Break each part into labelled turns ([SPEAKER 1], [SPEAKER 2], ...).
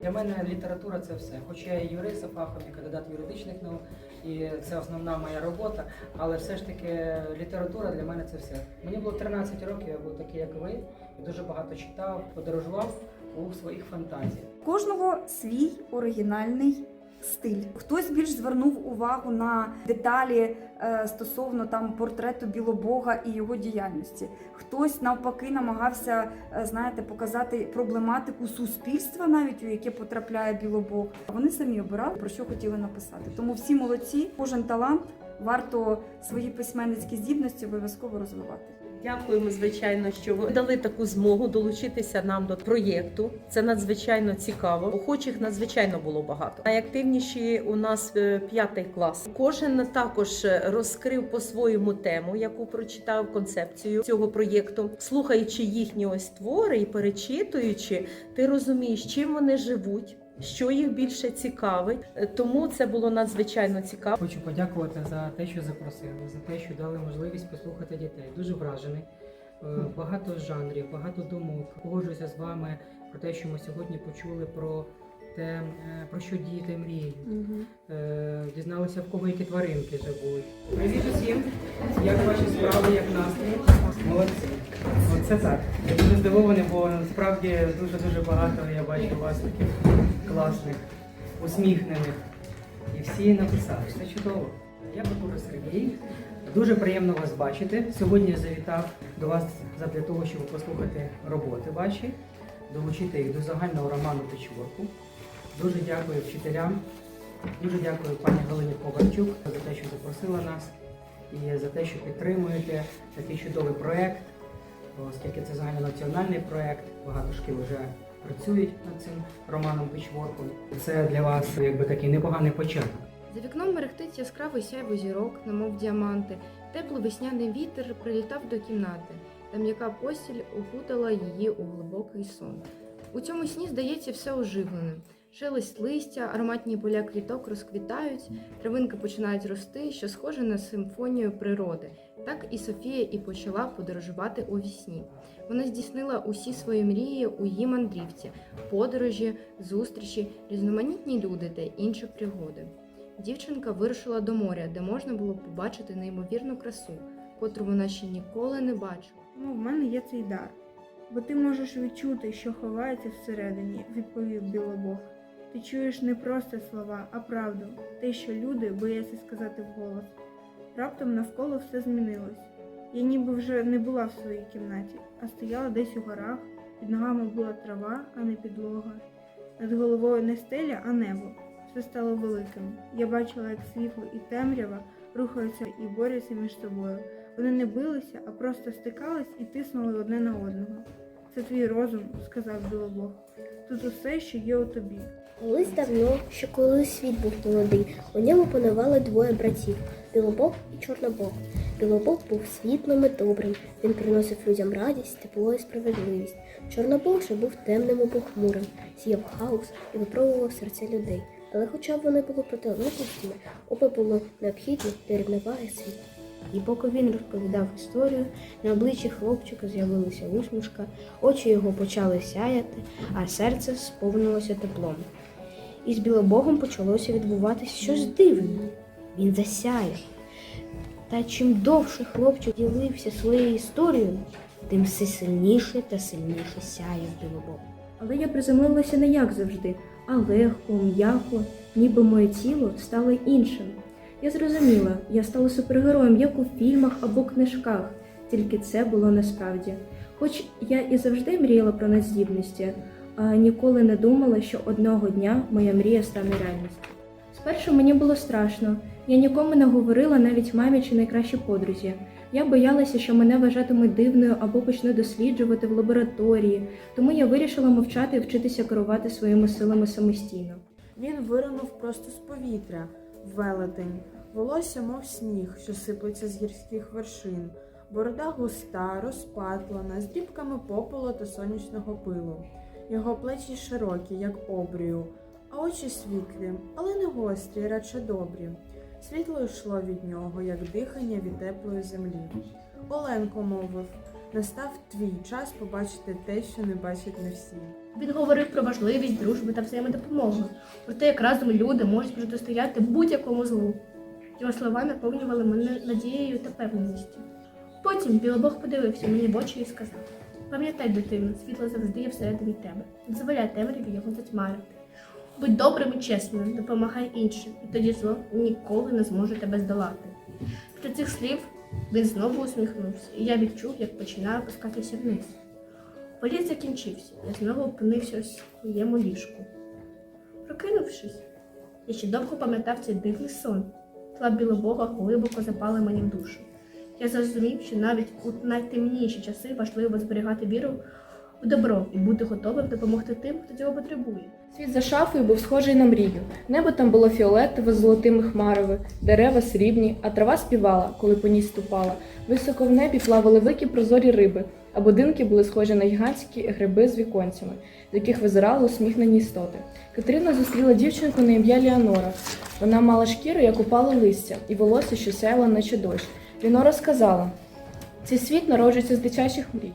[SPEAKER 1] Для мене література це все. Хоча я юрист за фахом, і кандидат юридичних наук, і це основна моя робота, але все ж таки література для мене це все. Мені було 13 років, я був такий, як ви, і дуже багато читав, подорожував у своїх фантазіях.
[SPEAKER 2] Кожного свій оригінальний стиль. Хтось більш звернув увагу на деталі е, стосовно там портрету Білобога і його діяльності. Хтось навпаки намагався, е, знаєте, показати проблематику суспільства, навіть у яке потрапляє Білобог. Вони самі обирали про що хотіли написати. Тому всі молодці, кожен талант варто свої письменницькі здібності обов'язково розвивати.
[SPEAKER 3] Дякуємо, звичайно, що ви дали таку змогу долучитися нам до проєкту. Це надзвичайно цікаво. Охочих надзвичайно було багато. Найактивніші у нас е, п'ятий клас. Кожен також розкрив по-своєму тему, яку прочитав концепцію цього проєкту. Слухаючи їхні ось твори і перечитуючи, ти розумієш, чим вони живуть. Що їх більше цікавить, тому це було надзвичайно цікаво.
[SPEAKER 1] Хочу подякувати за те, що запросили, за те, що дали можливість послухати дітей. Дуже вражений. Е, Багато жанрів, багато думок. Погоджуюся з вами про те, що ми сьогодні почули про те, е, про що діти мріють. Е, Дізналися, в кого які тваринки живуть. Привіт усім! Як ваші справи, як настрій? Молодці. Оце так. Я дуже здивований, бо насправді дуже-дуже багато я бачу вас таких класних, усміхнених. І всі написали, все чудово. Я Бакура Сергій. Дуже приємно вас бачити. Сьогодні я завітав до вас для того, щоб послухати роботи ваші, долучити їх до загального роману Печворку. Дуже дякую вчителям, дуже дякую пані Галині Ковальчук за те, що запросила нас і за те, що підтримуєте такий чудовий проект, оскільки це загальнонаціональний проект. Багато шкіл вже працюють над цим романом Печворку. Це для вас якби такий непоганий початок.
[SPEAKER 4] За вікном мерехтить яскравий сяйво зірок, немов діаманти. Теплий весняний вітер прилітав до кімнати, та м'яка постіль окутала її у глибокий сон. У цьому сні здається все оживленим. Шелест листя, ароматні поля квіток розквітають, травинки починають рости, що схоже на симфонію природи. Так і Софія і почала подорожувати у вісні. Вона здійснила усі свої мрії у її мандрівці, подорожі, зустрічі, різноманітні люди та інші пригоди. Дівчинка вирушила до моря, де можна було побачити неймовірну красу, котру вона ще ніколи не бачила.
[SPEAKER 5] Ну, в мене є цей дар. Бо ти можеш відчути, що ховається всередині, відповів Білобог. Ти чуєш не просто слова, а правду, те, що люди бояться сказати вголос. Раптом навколо все змінилось. Я ніби вже не була в своїй кімнаті, а стояла десь у горах, під ногами була трава, а не підлога. Над головою не стеля, а небо. Все стало великим. Я бачила, як світло і темрява рухаються і борються між собою. Вони не билися, а просто стикались і тиснули одне на одного. Це твій розум, сказав Білобог. Тут усе, що є у тобі.
[SPEAKER 6] Колись давно, ще коли світ був молодий, у ньому панували двоє братів Білобог і Чорнобог. Білобог був світлим і добрим. Він приносив людям радість, тепло і справедливість. Чорнобог же був темним і похмурим, сіяв хаос і випробував серця людей. Але хоча б вони були протилежностями, оба було необхідні для рівноваги світу. І поки він розповідав історію, на обличчі хлопчика з'явилася усмішка, очі його почали сяяти, а серце сповнилося теплом. І з білобогом почалося відбуватися щось дивне. Він засяяв. Та чим довше хлопчик ділився своєю історією, тим все сильніше та сильніше сяяв білобог.
[SPEAKER 7] Але я приземлилася не як завжди, а легко, м'яко, ніби моє тіло стало іншим. Я зрозуміла, я стала супергероєм як у фільмах або книжках, тільки це було насправді. Хоч я і завжди мріяла про надздібності, а ніколи не думала, що одного дня моя мрія стане реальністю. Спершу мені було страшно. Я нікому не говорила навіть мамі чи найкращій подрузі. Я боялася, що мене вважатимуть дивною або почну досліджувати в лабораторії, тому я вирішила мовчати і вчитися керувати своїми силами самостійно.
[SPEAKER 8] Він виринув просто з повітря, велетень, волосся, мов сніг, що сиплеться з гірських вершин, борода густа, розпатлана, з дрібками попелу та сонячного пилу. Його плечі широкі, як обрію, а очі світлі, але не гострі, радше добрі. Світло йшло від нього, як дихання від теплої землі. Оленко мовив,
[SPEAKER 9] Настав твій час побачити те, що не бачать не всі.
[SPEAKER 10] Він говорив про важливість дружби та взаємодопомоги, про те, як разом люди можуть протистояти будь-якому злу. Його слова наповнювали мене надією та певненістю. Потім Білобог подивився мені в очі і сказав: Пам'ятай, дитино, світло завжди є всередині тебе. Дозволяй темряві його затьмарити. Будь добрим і чесним, допомагай іншим, і тоді зло ніколи не зможе тебе здолати. Після цих слів він знову усміхнувся, і я відчув, як починаю опускатися вниз. Політ закінчився, я знову опинився у своєму ліжку. Прокинувшись, я ще довго пам'ятав цей дивний сон. Тла білобога глибоко запали мені в душу. Я зрозумів, що навіть у найтемніші часи важливо зберігати віру в добро і бути готовим допомогти тим, хто цього потребує.
[SPEAKER 11] Світ за шафою був схожий на мрію. Небо там було фіолетове з золотими хмарами, дерева срібні, а трава співала, коли по ній ступала. Високо в небі плавали великі прозорі риби, а будинки були схожі на гігантські гриби з віконцями, з яких визирали усміхнені істоти. Катерина зустріла дівчинку на ім'я Ліанора. Вона мала шкіру, як упало листя, і волосся, що сяяло, наче дощ. Ліанора сказала: цей світ народжується з дитячих мрій.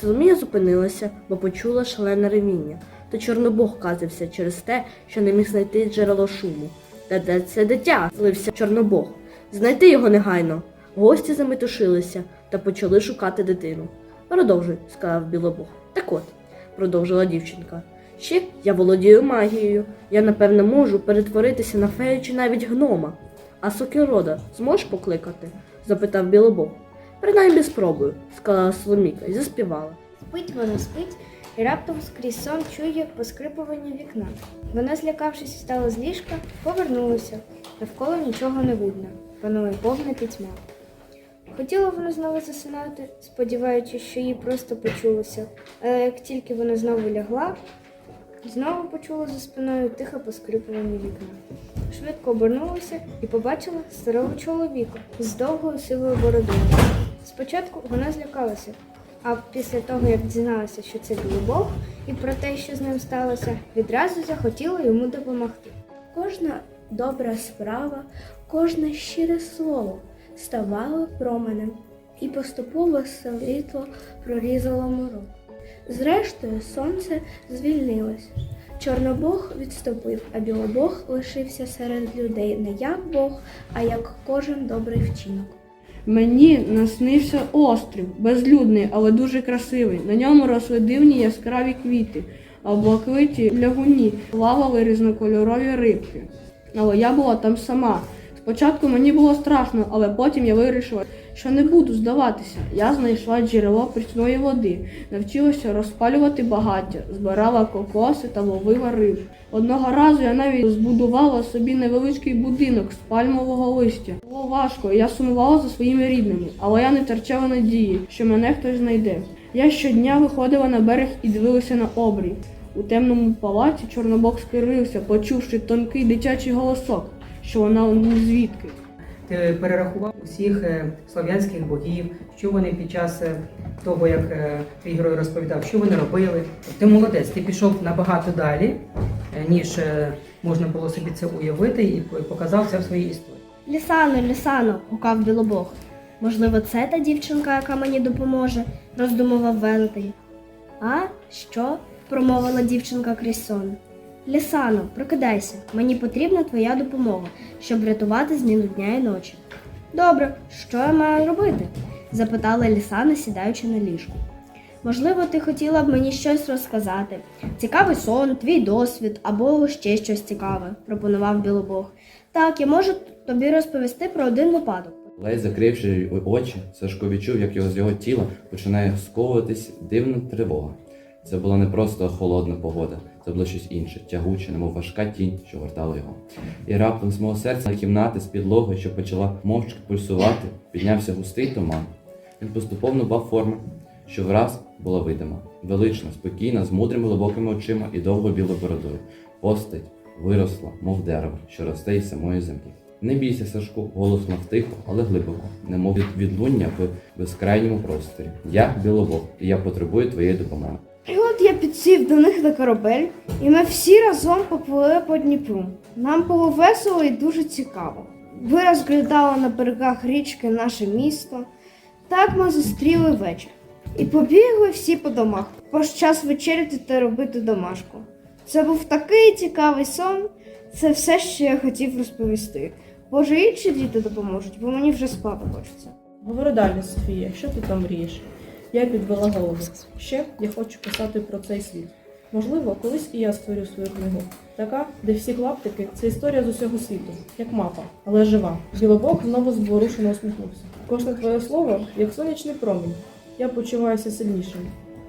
[SPEAKER 3] Соломія зупинилася, бо почула шалене ревіння. То Чорнобог казився через те, що не міг знайти джерело шуму. Та де це дитя? злився Чорнобог. Знайти його негайно. Гості заметушилися та почали шукати дитину. Продовжуй, сказав Білобог. Так от, продовжила дівчинка. Ще я володію магією. Я, напевно, можу перетворитися на фею чи навіть гнома. А сокирода зможеш покликати? запитав Білобог. Принаймні спробую, сказала Соломіка і заспівала.
[SPEAKER 12] Спить вона спить, і раптом скрізь сон чує поскрипування вікна. Вона, злякавшись, встала з ліжка, повернулася. Навколо нічого не видно. Панує повна пітьма. Хотіла вона знову засинати, сподіваючись, що їй просто почулося. Але як тільки вона знову лягла, знову почула за спиною тихе поскрипування вікна. Швидко обернулася і побачила старого чоловіка з довгою сивою бородою. Спочатку вона злякалася, а після того, як дізналася, що це Бог, і про те, що з ним сталося, відразу захотіла йому допомогти.
[SPEAKER 8] Кожна добра справа, кожне щире слово ставало променем, і поступово світло прорізало морок. Зрештою, сонце звільнилось. Чорнобог відступив, а білобог лишився серед людей не як Бог, а як кожен добрий вчинок.
[SPEAKER 13] Мені наснився острів, безлюдний, але дуже красивий. На ньому росли дивні яскраві квіти, а блакиті лягуні плавали різнокольорові рибки. Але я була там сама. Спочатку мені було страшно, але потім я вирішила, що не буду здаватися. Я знайшла джерело прісної води, навчилася розпалювати багаття, збирала кокоси та ловила риб. Одного разу я навіть збудувала собі невеличкий будинок з пальмового листя. Було важко, я сумувала за своїми рідними, але я не втрачала надії, що мене хтось знайде. Я щодня виходила на берег і дивилася на обрій. У темному палаці Чорнобог скривився, почувши тонкий дитячий голосок, що вона не звідки.
[SPEAKER 1] Ти перерахував усіх е, слов'янських богів, що вони під час е, того, як е, твій герой розповідав, що вони робили. Ти молодець, ти пішов набагато далі, ніж можна було собі це уявити, і показав це в своїй історії.
[SPEAKER 12] Лісано, Лісано, гукав білобог. Можливо, це та дівчинка, яка мені допоможе, роздумував Велетень. А що? промовила дівчинка крізь сон. Лісано, прокидайся, мені потрібна твоя допомога, щоб врятувати зміну дня і ночі. Добре, що я маю робити? запитала Лісана, сідаючи на ліжку. Можливо, ти хотіла б мені щось розказати. Цікавий сон, твій досвід або ще щось цікаве, пропонував Білобог. Так, я можу тобі розповісти про один випадок.
[SPEAKER 14] Ледь закривши очі, Сашко відчув, як його з його тіла починає сковуватись дивна тривога. Це була не просто холодна погода, це було щось інше, тягуче, немов важка тінь, що гортала його. І раптом з мого серця на кімнати з підлоги, що почала мовчки пульсувати, піднявся густий туман. Він поступово набав форми, що враз була видима, велична, спокійна, з мудрими глибокими очима і довго білою бородою. Постать виросла, мов дерево, що росте із самої землі. Не бійся, Сашку, голос мав тихо, але глибоко, немов від відлуння в безкрайньому просторі. Я білобог, і я потребую твоєї допомоги.
[SPEAKER 15] І от я підсів до них на корабель, і ми всі разом поплили по Дніпру. Нам було весело і дуже цікаво. Ви розглядали на берегах річки наше місто. Так ми зустріли вечір. І побігли всі по домах. Пож час вечеряти та робити домашку. Це був такий цікавий сон. Це все, що я хотів розповісти. Може, інші діти допоможуть, бо мені вже спати хочеться.
[SPEAKER 9] Говори далі, Софія, що ти там мрієш? Я підвела голову. Ще я хочу писати про цей світ. Можливо, колись і я створю свою книгу. Така, де всі клаптики це історія з усього світу, як мапа, але жива. Білобок знову зворушено усміхнувся. Кожне твоє слово, як сонячний промінь. Я почуваюся сильнішим.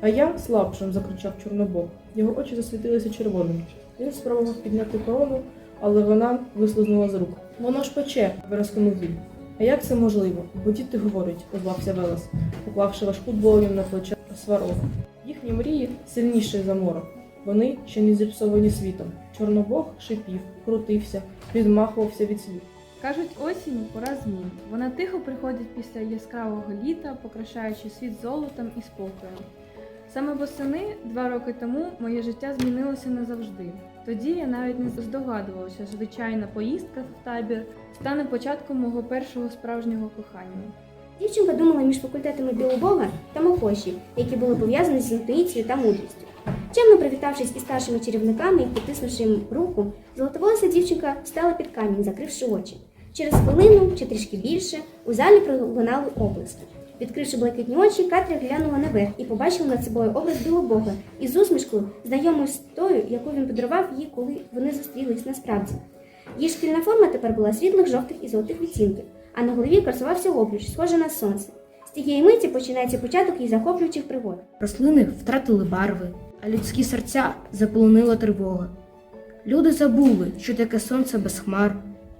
[SPEAKER 9] А я слабшим, закричав Чорнобог. Його очі засвітилися червоним. Він спробував підняти корону, але вона вислизнула з рук. Воно ж пече, виразкнув він. А як це можливо? Бо діти говорять, озвався Велес, поклавши важку долоню на плече сварога. Їхні мрії сильніші за морок. Вони ще не зіпсовані світом. Чорнобог шипів, крутився, відмахувався від слів.
[SPEAKER 11] Кажуть, осінь пора змін. Вона тихо приходить після яскравого літа, покрашаючи світ золотом і спокоєм. Саме восени, два роки тому, моє життя змінилося назавжди. Тоді я навіть не здогадувалася, що звичайна поїздка в табір стане початком мого першого справжнього кохання.
[SPEAKER 12] Дівчинка думала між факультетами Білобога та Мокоші, які були пов'язані з інтуїцією та мудрістю. Чемно привітавшись із старшими чарівниками і потиснувши їм руку, золотоволоса дівчинка встала під камінь, закривши очі. Через хвилину чи трішки більше у залі пролунали облиски. Відкривши блакитні очі, Катря глянула наверх і побачила над собою образ білобога із усмішкою, знайомою з тою, яку він подарував їй, коли вони зустрілись насправді. Її шкільна форма тепер була світлих, жовтих і золотих відтінків, а на голові красувався обруч, схожий на сонце. З тієї миті починається початок її захоплюючих пригод.
[SPEAKER 16] Рослини втратили барви, а людські серця заполонила тривога. Люди забули, що таке сонце без хмар,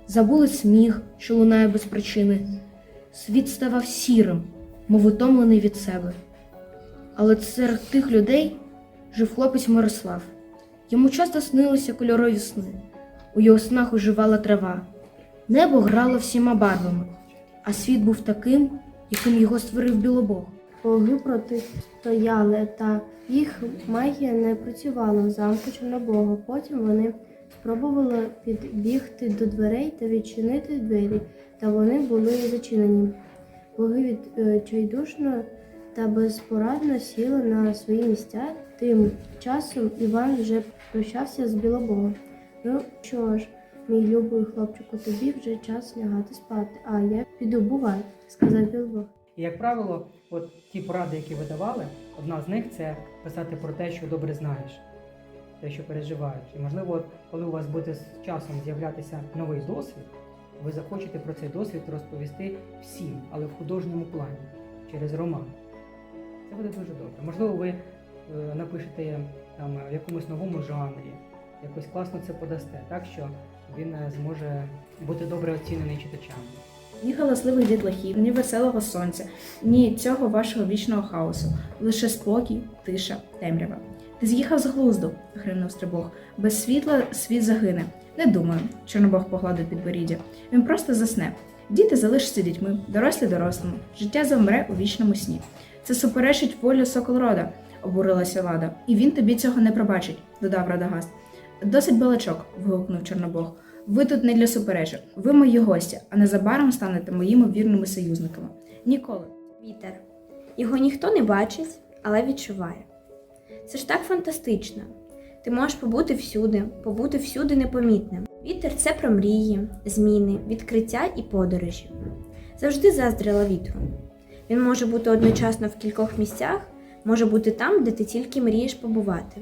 [SPEAKER 16] забули сміх, що лунає без причини. Світ ставав сірим, мов утомлений від себе. Але серед тих людей жив хлопець Мирослав. Йому часто снилися кольорові сни. У його снах оживала трава. Небо грало всіма барвами, а світ був таким, яким його створив білобог.
[SPEAKER 12] Боги протистояли, та їх магія не працювала в замку Чорнобога. Потім вони спробували підбігти до дверей та відчинити двері, та вони були зачинені. Боги відчайдушно та безпорадно сіли на свої місця. Тим часом Іван вже прощався з Білобогом. Ну що ж, мій любий хлопчику, тобі вже час лягати спати, а я піду бувай, сказав Білобог.
[SPEAKER 1] І, як правило, от ті поради, які ви давали, одна з них це писати про те, що добре знаєш, те, що переживаєш. І можливо, от, коли у вас буде з часом з'являтися новий досвід, ви захочете про цей досвід розповісти всім, але в художньому плані, через роман. Це буде дуже добре. Можливо, ви е, напишете там в якомусь новому жанрі, якось класно це подасте, так що він е, зможе бути добре оцінений читачами.
[SPEAKER 17] Ні галасливих дітлахів, ні веселого сонця, ні цього вашого вічного хаосу. Лише спокій, тиша, темрява. Ти з'їхав з глузду, гримнув стрибог. Без світла світ загине. Не думаю, Чорнобог погладив підборіддя. Він просто засне. Діти залишаться дітьми, дорослі дорослими. Життя завмре у вічному сні. Це суперечить волі Соколрода, обурилася Лада. І він тобі цього не пробачить, додав Радагаст. Досить балачок, вигукнув Чорнобог. Ви тут не для суперечок. Ви мої гості, а незабаром станете моїми вірними союзниками. Ніколи.
[SPEAKER 12] Вітер. Його ніхто не бачить, але відчуває. Це ж так фантастично. Ти можеш побути всюди, побути всюди непомітним. Вітер це про мрії, зміни, відкриття і подорожі. Завжди заздрила вітру. Він може бути одночасно в кількох місцях, може бути там, де ти тільки мрієш побувати,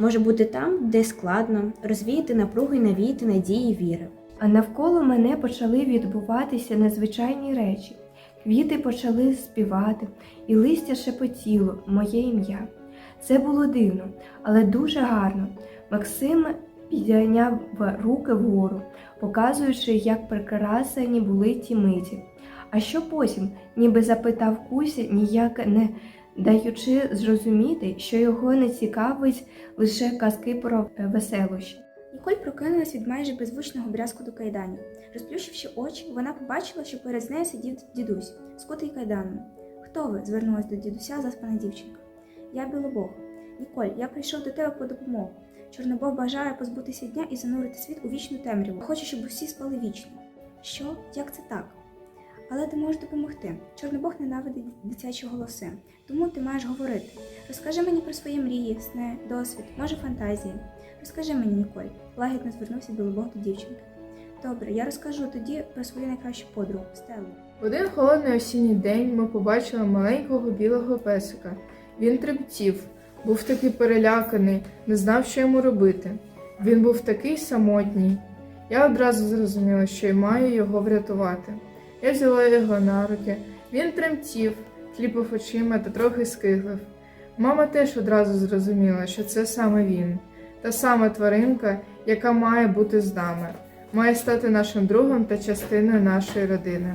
[SPEAKER 12] може бути там, де складно розвіяти напруги, навіяти надії, віри.
[SPEAKER 18] А навколо мене почали відбуватися незвичайні речі. Квіти почали співати, і листя шепотіло моє ім'я. Це було дивно, але дуже гарно. Максим підняв руки вгору, показуючи, як прикрасені були ті миті. А що потім, ніби запитав Куся, ніяк не даючи зрозуміти, що його не цікавить лише казки про е, веселощі.
[SPEAKER 7] Ніколь прокинулась від майже беззвучного брязкоту кайданів. Розплющивши очі, вона побачила, що перед нею сидів дідусь, скутий кайданом. Хто ви? звернулась до дідуся заспана дівчинка. Я білобог. Ніколь, я прийшов до тебе по допомогу. Чорнобог бажає позбутися дня і занурити світ у вічну темряву. Хоче, щоб усі спали вічно. Що? Як це так? Але ти можеш допомогти. Чорнобог ненавидить дитячі голоси, тому ти маєш говорити. Розкажи мені про свої мрії, сни, досвід, може фантазії. Розкажи мені, Ніколь, лагідно звернувся Білобог до дівчинки. Добре, я розкажу тоді про свою найкращу подругу Стелу.
[SPEAKER 15] В один холодний осінній день ми побачили маленького білого песика. Він тремтів, був такий переляканий, не знав, що йому робити. Він був такий самотній. Я одразу зрозуміла, що й маю його врятувати. Я взяла його на руки. Він тремтів, кліпав очима та трохи скиглив. Мама теж одразу зрозуміла, що це саме він, та сама тваринка, яка має бути з нами, має стати нашим другом та частиною нашої родини.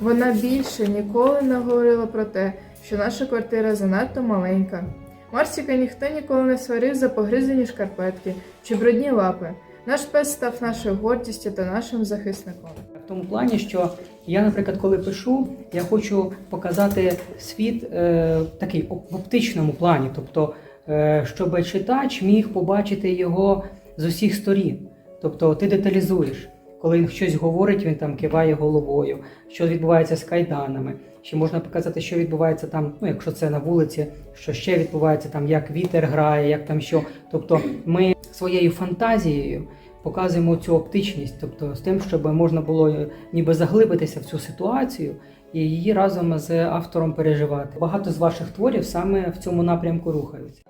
[SPEAKER 15] Вона більше ніколи не говорила про те, що наша квартира занадто маленька. Марсіка ніхто ніколи не сварив за погризані шкарпетки чи брудні лапи. Наш пес став нашою гордістю та нашим захисником.
[SPEAKER 1] Тому плані, що я, наприклад, коли пишу, я хочу показати світ е, такий в оптичному плані, тобто, е, щоб читач міг побачити його з усіх сторін. Тобто ти деталізуєш. Коли він щось говорить, він там киває головою, що відбувається з кайданами. Ще можна показати, що відбувається там, ну якщо це на вулиці, що ще відбувається там, як вітер грає, як там що. Тобто ми своєю фантазією показуємо цю оптичність, тобто з тим, щоб можна було е, ніби заглибитися в цю ситуацію і її разом з автором переживати. Багато з ваших творів саме в цьому напрямку рухаються.